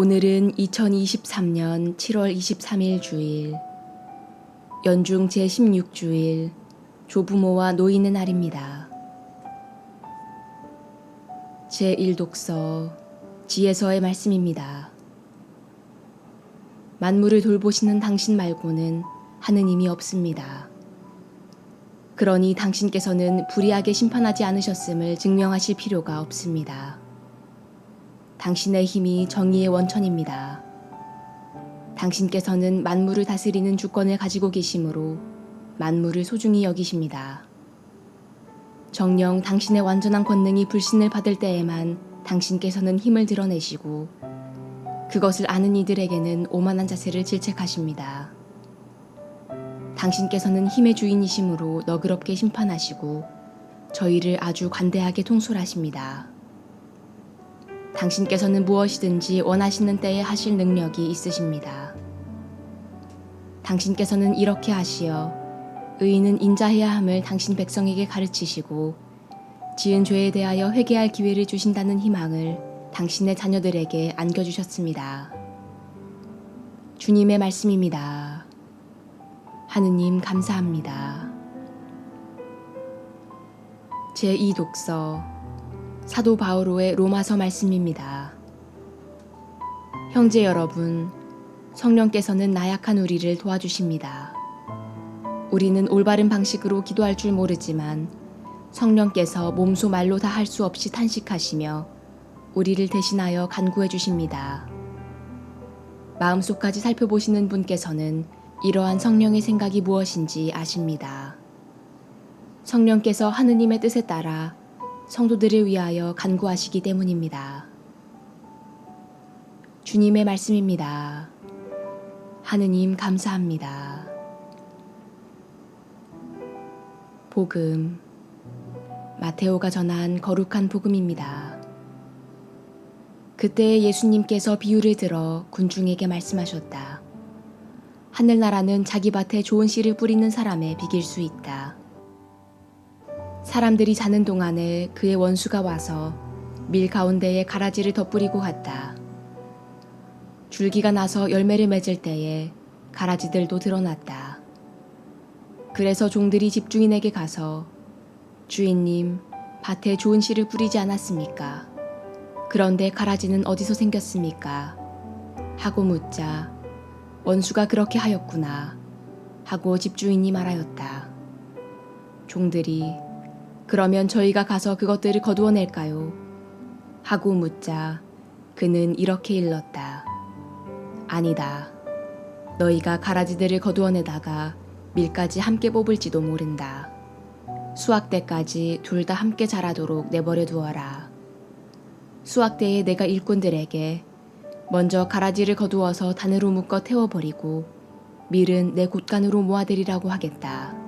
오늘은 2023년 7월 23일 주일, 연중 제16주일, 조부모와 노인의 날입니다. 제1독서, 지혜서의 말씀입니다. 만물을 돌보시는 당신 말고는 하느님이 없습니다. 그러니 당신께서는 불의하게 심판하지 않으셨음을 증명하실 필요가 없습니다. 당신의 힘이 정의의 원천입니다. 당신께서는 만물을 다스리는 주권을 가지고 계시므로 만물을 소중히 여기십니다. 정령 당신의 완전한 권능이 불신을 받을 때에만 당신께서는 힘을 드러내시고 그것을 아는 이들에게는 오만한 자세를 질책하십니다. 당신께서는 힘의 주인이시므로 너그럽게 심판하시고 저희를 아주 관대하게 통솔하십니다. 당신께서는 무엇이든지 원하시는 때에 하실 능력이 있으십니다. 당신께서는 이렇게 하시어 의인은 인자해야 함을 당신 백성에게 가르치시고 지은 죄에 대하여 회개할 기회를 주신다는 희망을 당신의 자녀들에게 안겨주셨습니다. 주님의 말씀입니다. 하느님 감사합니다. 제2독서 사도 바오로의 로마서 말씀입니다. 형제 여러분, 성령께서는 나약한 우리를 도와주십니다. 우리는 올바른 방식으로 기도할 줄 모르지만 성령께서 몸소 말로 다 할 수 없이 탄식하시며 우리를 대신하여 간구해 주십니다. 마음속까지 살펴보시는 분께서는 이러한 성령의 생각이 무엇인지 아십니다. 성령께서 하느님의 뜻에 따라 성도들을 위하여 간구하시기 때문입니다. 주님의 말씀입니다. 하느님 감사합니다. 복음 마테오가 전한 거룩한 복음입니다. 그때 예수님께서 비유를 들어 군중에게 말씀하셨다. 하늘나라는 자기 밭에 좋은 씨를 뿌리는 사람에 비길 수 있다. 사람들이 자는 동안에 그의 원수가 와서 밀 가운데에 가라지를 덧뿌리고 갔다. 줄기가 나서 열매를 맺을 때에 가라지들도 드러났다. 그래서 종들이 집주인에게 가서 주인님, 밭에 좋은 씨를 뿌리지 않았습니까? 그런데 가라지는 어디서 생겼습니까? 하고 묻자 원수가 그렇게 하였구나 하고 집주인이 말하였다. 종들이 그러면 저희가 가서 그것들을 거두어낼까요? 하고 묻자 그는 이렇게 일렀다. 아니다. 너희가 가라지들을 거두어내다가 밀까지 함께 뽑을지도 모른다. 수확 때까지 둘 다 함께 자라도록 내버려 두어라. 수확 때에 내가 일꾼들에게 먼저 가라지를 거두어서 단으로 묶어 태워버리고 밀은 내 곳간으로 모아들이라고 하겠다.